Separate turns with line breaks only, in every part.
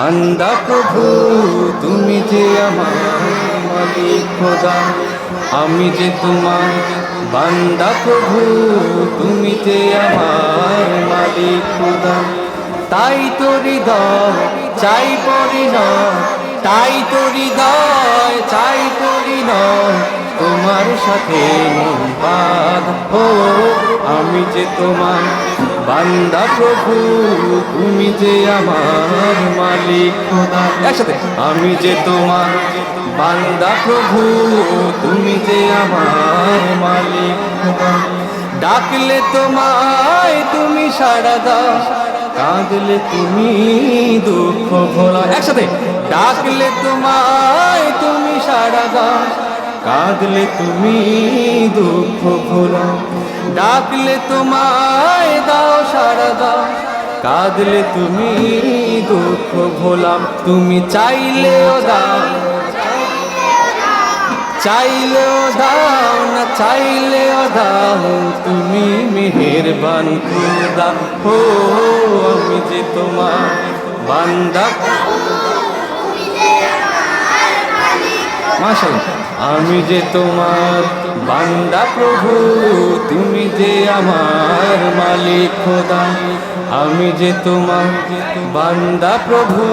আন্দা প্রভু, তুমি যে আমার মালিক খোদা, আমি যে তোমার বান্দা প্রভু, তুমি যে আমার মালিক খোদা। তাই তোরি হৃদয়, চাই পরিণয়, তাই তো হৃদয়, চাই পরিণয়, তোমার সাথে মন বাঁধ। ও, আমি যে তোমার বান্দা প্রভু, তুমি যে আমার মালিক। খোদা একসাথে। আমি যে তোমার বান্দা প্রভু, তুমি যে আমার মালিক। খোদা ডাকলে তোমায় তুমি সাড়া দাও, কাঁদলে তুমি দুঃখ ভোলা। একসাথে। ডাকলে তোমায় তুমি সাড়া দাও, কাঁদলে তুমি দুঃখ ভোলা। ডাকলে তোমায় কাঁদলে তুমি দুঃখ ভোলাম তুমি চাইলেও দাও। চাইলেও দাও না চাইলেও দাও। তুমি মেহেরবান খুদা হো আমি যে তোমার বান্দা। মাশাআল্লাহ। আমি যে তোমার বান্দা প্রভু, তুমি যে আমার মালিক খোদা। আমি যে তোমার বান্দা প্রভু,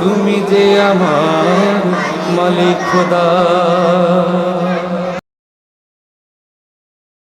তুমি যে আমার মালিক খোদা।